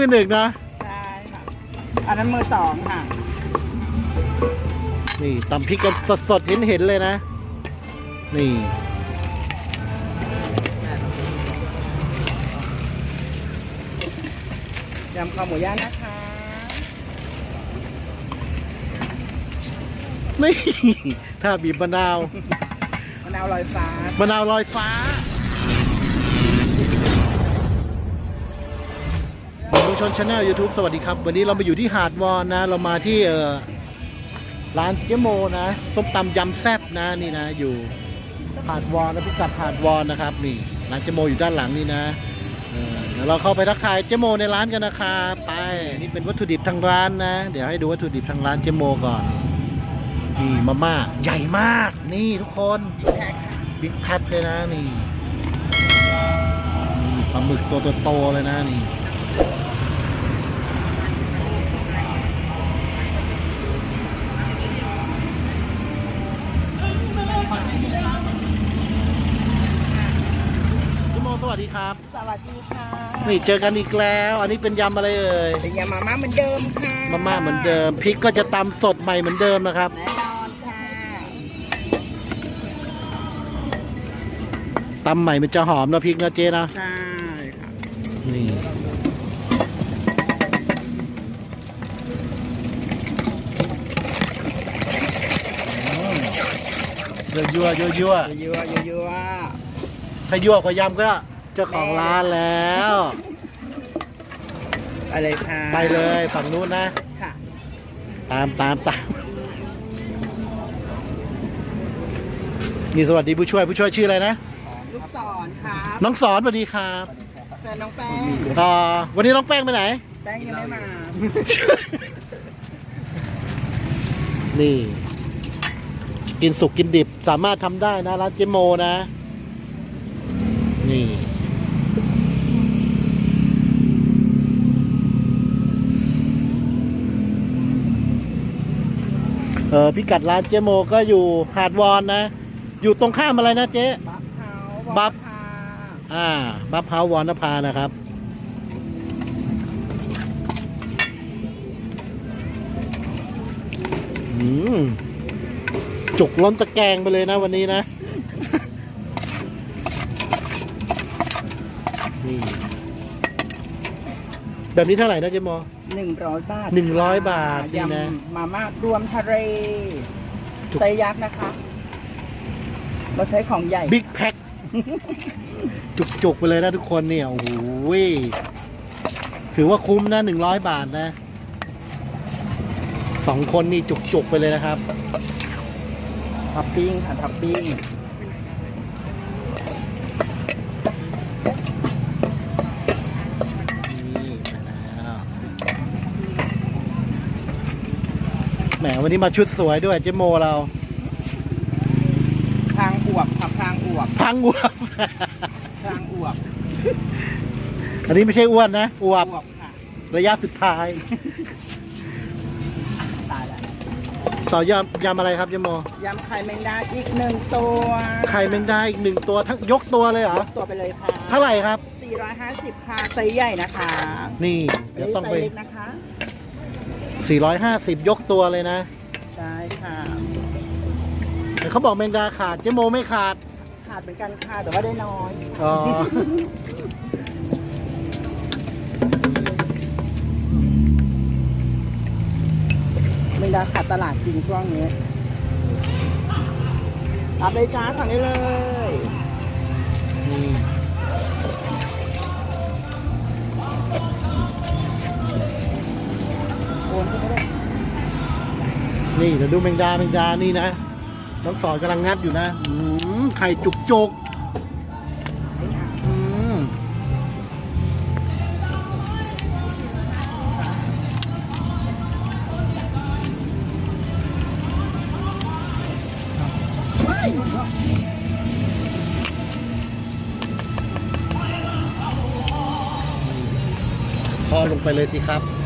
มือหนึ่งนะ ใช่ค่ะอันนั้นมือสองค่ะ นี่ตำพริกกันสดๆเห็นเห็นๆเลยนะ นี่ ยำข้าวหมูย่างนะคะ นี่ ถ้าบีบมะนาวมะนาวลอยฟ้ามะนาวลอยฟ้า ชนชาแนลยูทูบสวัสดีครับ วันนี้เรามาอยู่ที่หาดวอนนะ เรามาที่เออร้านเจโมนะส้มตำยำแซ่บนะนี่นะ อยู่หาดวอนนะพิกัดหาดวอนนะครับนี่ร้านเจโมอยู่ด้านหลังนี่นะเดี๋ยวเราเข้าไปทักทายเจโมในร้านกันนะครับไปนี่เป็นวัตถุดิบทางร้านนะ เดี๋ยวให้ดูวัตถุดิบทางร้านเจโมก่อนนี่มาม่าใหญ่มาก นี่ทุกคนบิ๊กแคทเลยนะนี่นี่ปลาหมึกตัวโตๆเลยนะนี่ พี่โมสวัสดี ครับ สวัสดีค่ะนี่เจอกันอีกแล้ว อันนี้เป็นยำอะไรเอ่ยเป็นยำมาม่าเหมือนเดิมค่ะมาม่าเหมือนเดิมพริกก็จะตำสดใหม่เหมือนเดิมนะครับแน่นอนค่ะตำใหม่มันจะหอมนะพริกนะเจ๊นะใช่ค่ะนี่ยั่วยั่วยั่วยั่วยั่วๆยั่วถ้ายั่วกว่ายำก็ เจ้าของร้านแล้วๆอะไรค่ะไปเลยฝั่งนู้นนะ ค่ะตามตามตามนี่สวัสดีผู้ช่วยผู้ช่วยชื่ออะไรนะ ลูกศรครับน้องสอนสวัสดีครับแฟนน้องแป้งต่อวันนี้น้องแป้งไปไหน แป้งยังไม่มา นี่ กินสุกกินดิบสามารถทำได้นะร้านเจโมนะ นี่ เออพิกัดร้านเจโมก็อยู่หาดวอนนะ อยู่ตรงข้ามอะไรนะเจ๊บัฟเฮาบัฟค่ะอ่าบัฟเฮาส์วอนนภานะครับ อืมจุกล้นตะแกรงไปเลยนะวันนี้นะนี่แบบนี้เท่าไหร่นะเจมอ หนึ่งร้อยบาทหนึ่งร้อยบาทนี่ยนะำมาม่ารวมทะเลจุก ไซส์ยักษ์นะคะ เราใช้ของใหญ่บิ๊กแพ็ค จุก ๆ ไปเลยนะทุกคนเนี่ย โอ้โหยถือว่าคุ้มนะหนึ่งร้อยบาทนะ สองคนนี่จุก ๆ ไปเลยนะครับ ท็อปปิ้งค่ะท็อปปิ้ง แหมวันนี้มาชุดสวยด้วยเจโมเราพรางอวบค่ะพรางอวบพังอวบพรางอวบอันนี้ไม่ใช่อ้วนนะอวบอวบค่ะระยะสุดท้ายตายแล้วต่อยำยำอะไรครับเจโมยำไข่แมงดาอีกหนึ่งตัวไข่แมงดาอีกหนึ่งตัวทั้งยกตัวเลยเหรอตัวไปเลยค่ะเท่าไหร่ครับ 450 ค่ะไซส์ใหญ่นะคะนี่ เดี๋ยวต้องไป ไซส์เล็กนะคะ 450 ยกตัวเลยนะ ใช่ค่ะแต่เขาบอกแมงดาขาดเจโมไม่ขาด ขาดเหมือนกันค่ะแต่ว่าได้น้อยอ๋อ แมงดาขาดตลาดจริงช่วงนี้รับเลยจ้าสั่งได้เลย นี่ นใช่ไหมเนี่เดี๋ยวดูแมงดาแมงดานี่นะน้องสอนกำลังงัดอยู่นะอืมไข่จุกจุกอืมคอลงไปเลยสิครับ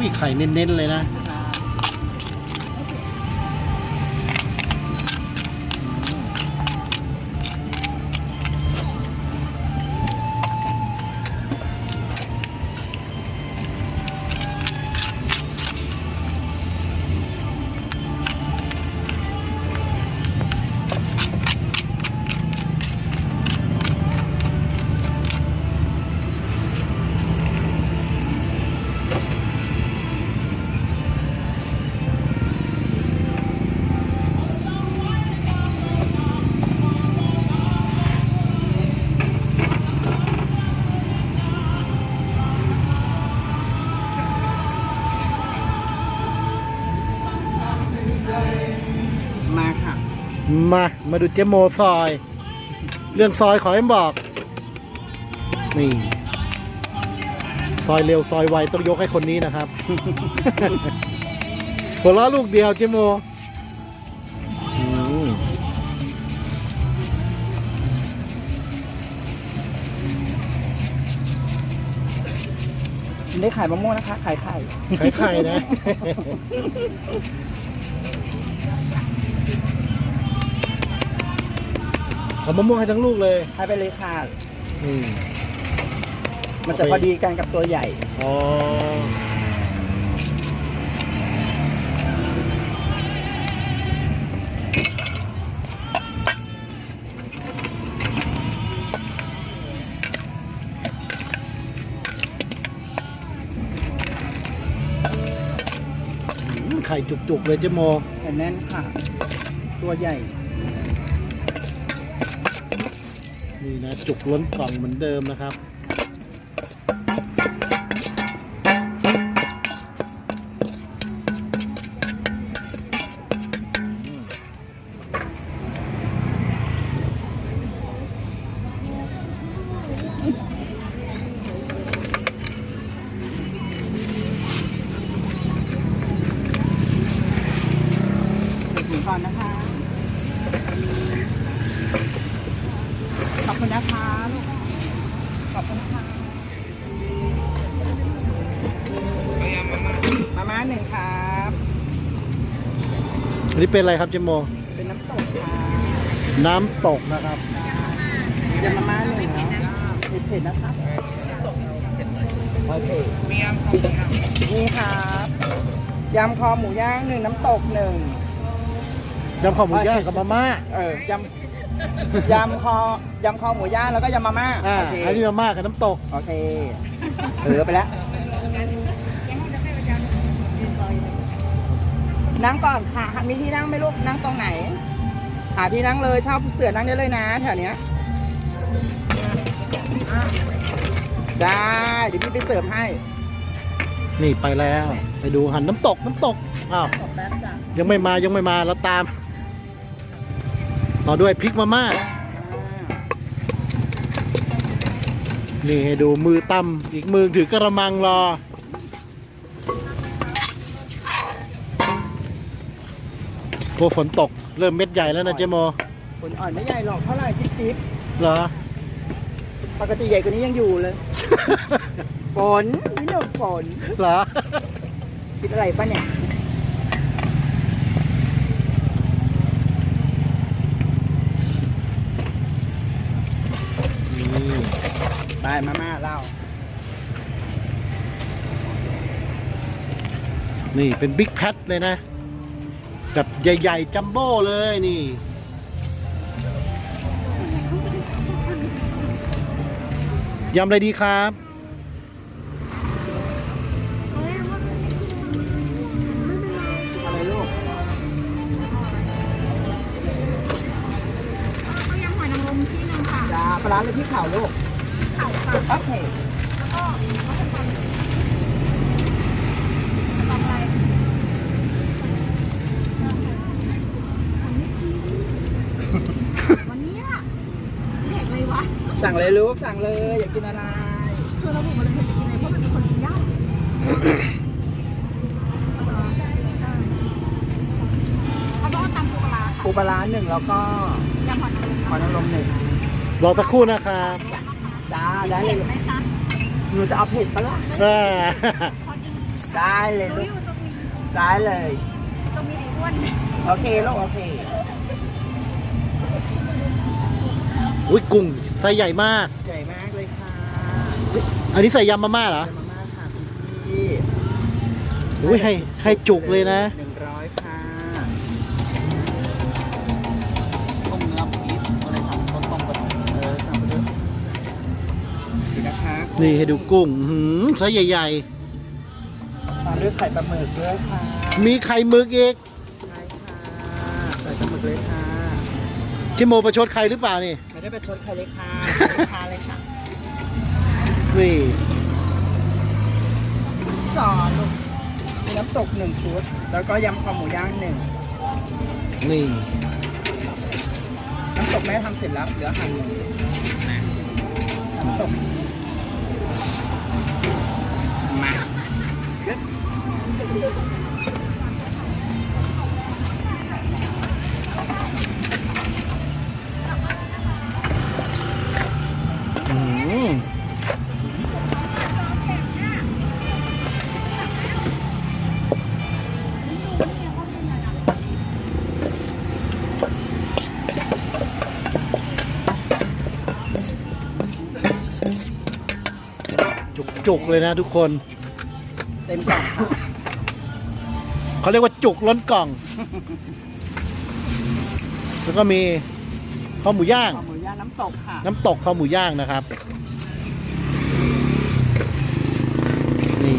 อุ้ยไข่เน้นๆเลยนะ มา มาดูเจโมซอย เรื่องซอยขอให้บอก นี่ ซอยเร็วซอยไวต้องยกให้คนนี้นะครับ หัวเราะลูกเดียวเจโมอืมไม่ได้ขายมะม่วงนะคะ ขายไข่ไข่ไข่นะ เอามะม่วงให้ทั้งลูกเลยขายไปเลยค่ะ อืม มันจะพอดีกันกับตัวใหญ่ อ๋ออืมไข่จุกๆเลยเจโมแต่แน่นค่ะ ตัวใหญ่ นี่นะจุกล้นกล่องเหมือนเดิมนะครับ นนี้เป็นอะไรครับเจโม เป็นน้ำตกค่ะน้ำตกนะครับยำมาม่าหนึ่งเนาะเผ็ดๆนะครับโอเคมียำคอหมูย่างนี่ครับยำคอหมูย่างหนึ่งน้ำตกหนึ่งยำข้าวหมูย่างกับมาม่าเออยำยำคอยำคอหมูย่างแล้วก็ยำมาม่าอ่าโอเคอันนี้มาม่ากับน้ำตกโอเคเออไปแล้ว นั่งก่อนค่ะ มีที่นั่งไหมลูก นั่งตรงไหน หาที่นั่งเลยชอบเสือนั่งได้เลยนะแถวเนี้ยได้ เดี๋ยวพี่ไปเสิร์ฟให้ นี่ไปแล้ว ไปดูหันน้ำตกน้ำตก อ้าวแป๊บจ้ะยังไม่มายังไม่มาแล้วตาม ต่อด้วยพริกมาม่า นี่ให้ดูมือตำอีกมือถือกระมังรอ โอ้ฝนตกเริ่มเม็ดใหญ่แล้วนะเจโมผลอ่อนไม่ใหญ่หรอกเท่าไหร่จิ๊บจิ๊บเหรอ ปกติใหญ่กว่านี้ยังอยู่เลยฝนนี่เรื่องฝนเหรอคิดอะไรปะเนี่ยไปมาม่าเล่านี่เป็นบิ๊กแพทเลยนะ แบบใหญ่ ๆ จัมโบ้เลยนี่ ยำอะไรดีครับ อะไรลูกก็ยำหอยนางรมที่หนึ่งค่ะ จ้าปลาร้าเลยพี่ข่าวลูกเข่าค่ะ โอเค แล้วก็เขาเป็นคนต่อไป วันนี้อะเด็กเลยวะสั่งเลยลูกสั่งเลยอยากกินอะไรชวนเราบุกมาเลยเธอจะกินอะไรเพราะมันมีคนกินย่างแล้วก็ตำปูปลาร้าค่ะปูปลาร้าหนึ่งแล้วก็ยำหอยนางรมหอยนางรมหนึ่งรอสักครู่นะครับจ้าได้เลยไหมคะหนูจะเอาเผ็ดปะล่ะอ่าพอดีได้เลยรู้ลูอกยู่ตรงนี้ได้เลย ตรงนี้ไอ้อ้วน โอเคลูกโอเค อุ้ยกุ้งไซส์ใหญ่มาก ใหญ่มากเลยค่ะอันนี้ใส่ยำมาม่าเหรอเดี๋ยวมาม่าค่ะพี่อุ้ยให้ให้จุกเลยนะ หนึ่งร้อยค่ะต้มเนื้อพีชอะไรทำต้มต้มกันเออสั่งไปเลยดีนะคะนี่ให้ดูกุ้งอื้อหืมไซส์ใหญ่ ตามด้วยไข่ปลาหมึกด้วยค่ะๆ มีไข่หมึกอีกใช่ค่ะใส่ปลาหมึกเลยค่ะ ชิโมประชดใครหรือเปล่านี่ ไม่ได้ไปชดใครเลยค่ะชดลูกค้าเลยค่ะนี่สอนลูกมีน้ำตกหนึ่งชุด แล้วก็ยำคอหมูย่างหนึ่งนี่ำตกแม่ทำเสร็จแล้วเหลือหั่นหมูน้ำตกมา จุกๆเลยนะทุกคน เต็มกล่องค่ะเขาเรียกว่าจุกล้นกล่อง แล้วก็มีข้าวหมูย่าง ข้าวหมูย่างน้ำตกค่ะ น้ำตกข้าวหมูย่างนะครับ นี่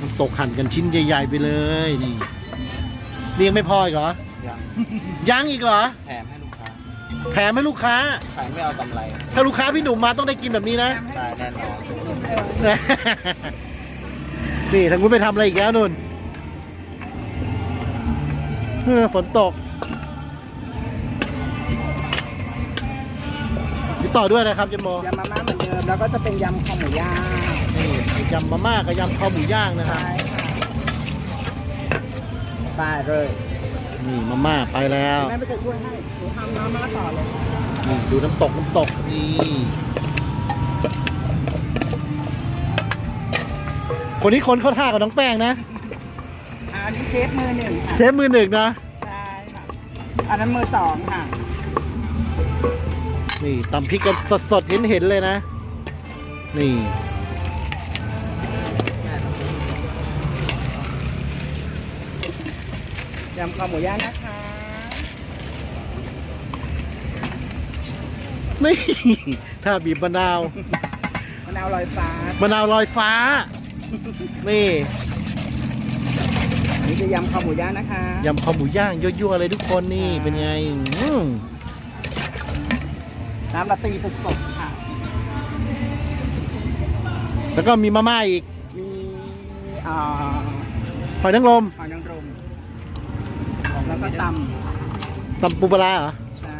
น้ำ ตกหั่นกันชิ้นใหญ่ๆไปเลยนี่นี่ยังไม่พออีกเหรอ ยังยังอีกเหรอ แถมให้ลูกค้าแถมให้ลูกค้า ขายไม่เอากำไรถ้าลูกค้าพี่หนุ่มมาต้องได้กินแบบนี้นะได้แน่นอนนี่ทางคุณไปทำอะไรอีกแล้วนุ่นเออฝนตกติดต่อด้วยนะครับเจมโมยำมาม่าเหมือนเดิม แล้วก็จะเป็นยำข้าวหมูย่าง นี่ยำมาม่ากับยำข้าวหมูย่างนะครับใช่ค่ะไปเลยนี่มาม่าไปแล้วแม่ไปเสร็จถ้วยให้หนูทำมาม่าต่อเลยนี่ดูน้ำตกน้ำตกนี่คนนี้คนเข้าท่ากับน้องแป้งนะอ่าอันนี้เชฟมือหนึ่งค่ะเชฟมือหนึ่งนะ ใช่ค่ะ อันนั้นมือสองค่ะ นี่ตำพริกกันสดๆเห็นเห็นๆเลยนะ นี่ ยำข้าวหมูย่างนะคะ นี่ ถ้าบีบมะนาว มะนาวลอยฟ้ามะนาวลอยฟ้า นี่นี่คือยำข้าวหมูย่างนะคะยำข้าวหมูย่างยั่วๆเลยทุกคนนี่เป็นไงอืมน้ำละตีสดๆค่ะ แล้วก็มีมาม่าอีกมีอ่าหอยนางรมหอยนางรม แล้วก็ตตำปูปลาร้าเหรอำใช่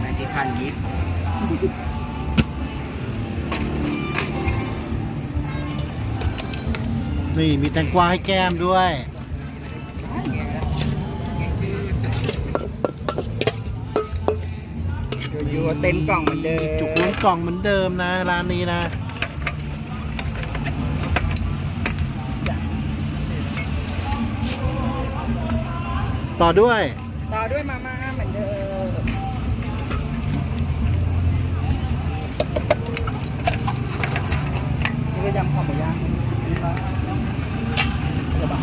ในที่คันยิบนี่มีแตงกวาให้แก้มด้วย อยู่ๆเต็มกล่องเหมือนเดิมจุกล้นกล่องเหมือนเดิมนะ ร้านนี้นะ ต่อด้วย ต่อด้วยมาม่าเหมือนเดิมนี่ก็ยำข้าวหมูย่างนี่ก็กระบะ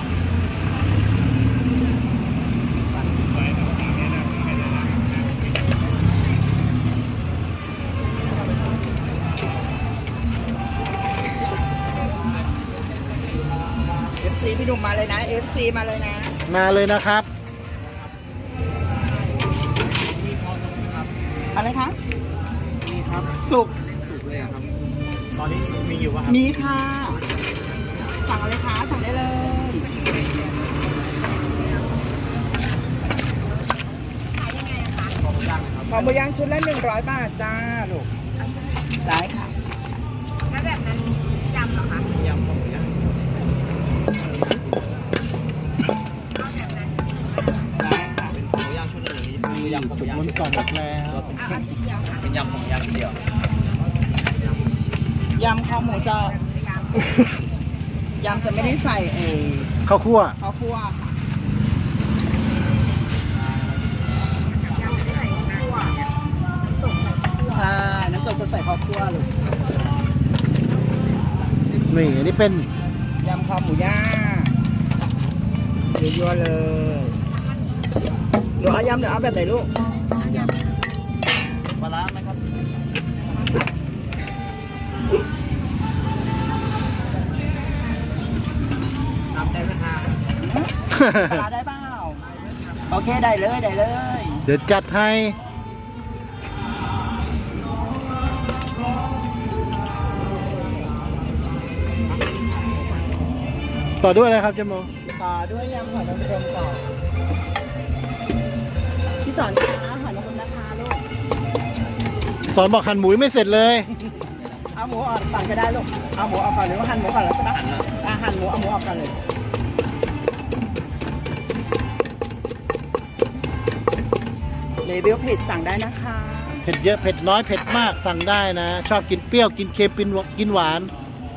เอฟซีพี่หนุ่มมาเลยนะ FC มาเลยนะ มาเลยนะครับ มีค่ะ สั่งอะไรคะสั่งได้เลยขอบคุณครับขอหมูย่างชุดละ100 บาทจ้าลูก ได้ค่ะ แล้วแบบนั้นยำเหรอคะยำข้าวหมูย่างได้ค่ะ เป็นหมูย่างชุดหนึ่งมีมียำข้าวหมูจุกย่างล้นกล่องหมดแล้ว เป็นนเดียวค่ะเป็นยำข้าวหมูย่างเดียว ยำข้าวหมูจะยำจะไม่ได้ใส่เออข้าวคั่วข้าวคั่วค่ะยำไม่ได้ใส่คั่วใช่น้ำตกจะใส่ข้าวคั่วลูกนี่อันนี้เป็นยำข้าวหมูย่างยั่วๆเลยหนูเอายำหรือเอาแบบไหนลูก ปลาได้เปล่าโอเคได้เลยได้เลย เดี๋ยวจัดให้ ต่อด้วยอะไรครับเจมโมต่อด้วยยำหอยนางรมก่อนพี่สอนคะหอยนางรมนะคะลูกสอนบอกหั่นหมูยังไม่เสร็จเลย เอาหมูออกก่อนก็ได้ลูกเอาหมูออกก่อนหรือว่าหั่นหมูก่อนแล้วใช่ปะอะหั่นหมูเอาหมูออกก่อนเลย เลเวลเผ็ดสั่งได้นะคะ เผ็ดเยอะเผ็ดน้อยเผ็ดมากสั่งได้นะ ชอบกินเปรี้ยวกินเค็มกินหวกินหวาน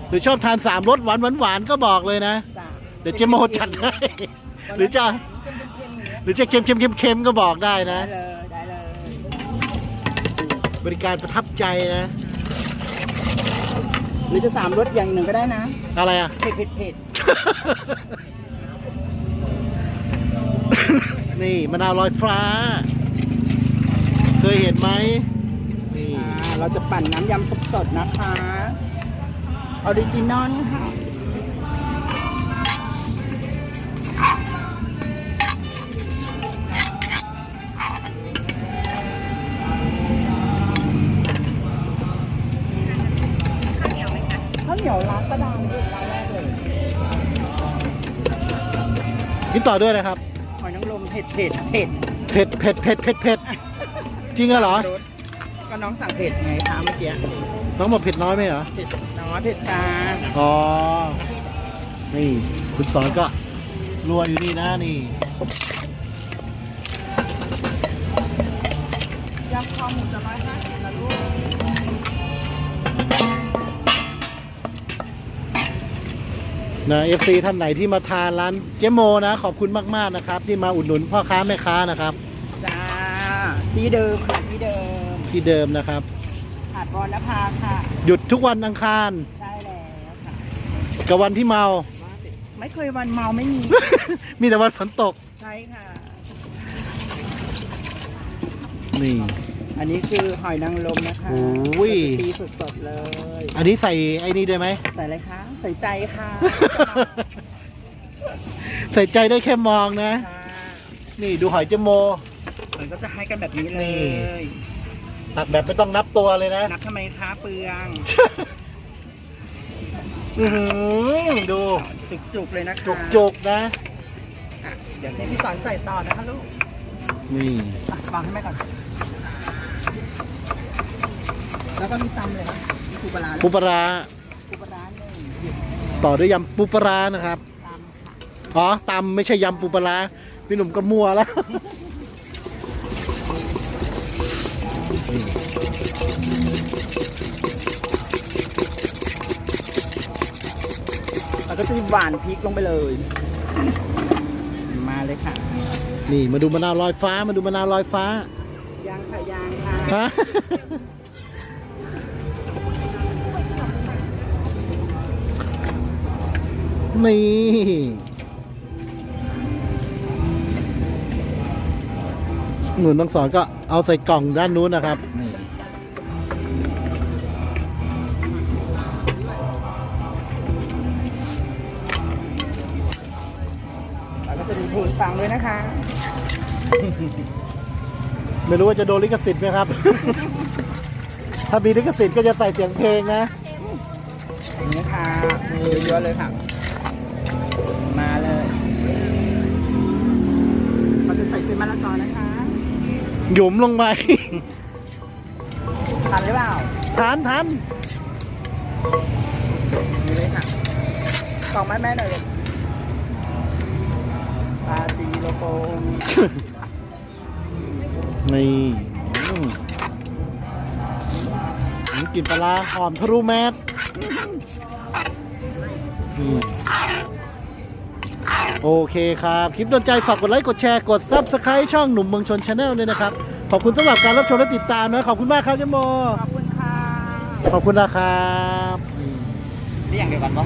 หรือชอบทานสามรสหวานหวานหวานก็บอกเลยนะ จ้ะเดี๋ยวเจโมจัดให้หรือจะหรือจะเค็มเค็มเค็มเค็มก็บอกได้นะ ได้เลยได้เลย บริการประทับใจนะ หรือจะสามรสอย่างหนึ่งก็ได้นะ อะไรอะ เผ็ดเผ็ดเผ็ดนี่มะนาวลอยฟ้า เคยเห็นไหมนี่อ่าเราจะปั่นน้ำยำสดๆนะคะ ออริจินอลค่ะ ข้าวเหนียวไหมคะข้าวเหนียวร้านประดามด้วยร้านแรกเลยกินต่อด้วยนะครับหอยนางรมเผ็ดเผ็ดเผ็ด เผ็ดเผ็ดเผ็ดเผ็ดเผ็ด จริงเหรอรสก็น้องสั่งเผ็ดไงคะเมื่อกี้น้องบอกเผ็ดน้อยไหมเหรอ เผ็ดน้อยเผ็ดกลางอ๋อ นี่คุณสอนก็รัวอยู่นี่นะนี่ยำคอหมูจะร้อยห้าสิบนะลูกนะเอฟซีท่านไหนที่มาทานร้านเจโมนะ ขอบคุณมาก ๆ นะครับ ที่มาอุดหนุนพ่อค้าแม่ค้านะครับจ้า ที่เดิมค่ะที่เดิมที่เดิมนะครับ หาดบอลนภาค่ะ หยุดทุกวันอังคารใช่แล้วค่ะกับวันที่เมา ไม่เคยวันเมาไม่มี มีแต่วันฝนตก ใช่ค่ะ นี่ อันนี้คือหอยนางรมนะคะโอ้ย ตีสดๆเลย อันนี้ใส่ไอ้นี่ด้วยไหม ใส่อะไรคะ ใส่ใจค่ะใส่ใจได้แค่มองนะ ค่ะนี่ดูหอยเจโม มันก็จะให้กันแบบนี้เลนี่ ย ตักแบบไม่ต้องนับตัวเลยนะ นับทำไมคะเปลืองอื้อหือดูจุกๆเลยนะคะจุกจุกๆนะ อะเดี๋ยวให้พี่สอนใส่ต่อนะคะลูกนี่ อะวางให้แม่ก่อน แล้วก็มีตำเลยนะมีปูปลาร้าปูปลาร้าปูปลาร้าหนึ่งต่อด้วยยำปูปลาร้านะครับ ตำค่ะอ๋อตำไม่ใช่ยำปูปลาร้าพี่หนุ่มก็มั่วแล้ว แล้วก็จะหวานพริกลงไปเลย มาเลยค่ะ นี่มาดูมะนาวลอยฟ้า มาดูมะนาวลอยฟ้า ยางค่ะยางค่ะฮะ นี่ หนุนต้องสอนก็เอาใส่กล่องด้านนู้นนะครับ นี่ นะคะ ไม่รู้ว่าจะโดนลิขสิทธิ์ไหมครับ ถ้ามีลิขสิทธิ์ก็จะใส่เสียงเพลงนะอย่างนี้ค่ะมีเยอะๆเลยค่ะ มาเลยเราจะใส่เส้นมะละกอนะคะหยุมลงไปทานหรือเปล่าทานทานนี่เลยค่ะกล่องแม่แม่ๆหน่อยเลย ปาตีโลโปงนี่อืมอืมกลิ่นปลาร้าหอมทะลุแมสอืมโอเคครับ คลิปโดนใจฝากกดไลค์กดแชร์กดซับสไคร b ์ช่องหนุ่มเมืองชนชาแนลด้วยนะครับ ขอบคุณสำหรับการรับชมและติดตามนะ ขอบคุณมากครับเจโม ขอบคุณค่ะ ขอบคุณนะครับ นี่อย่างเดียวกันปะ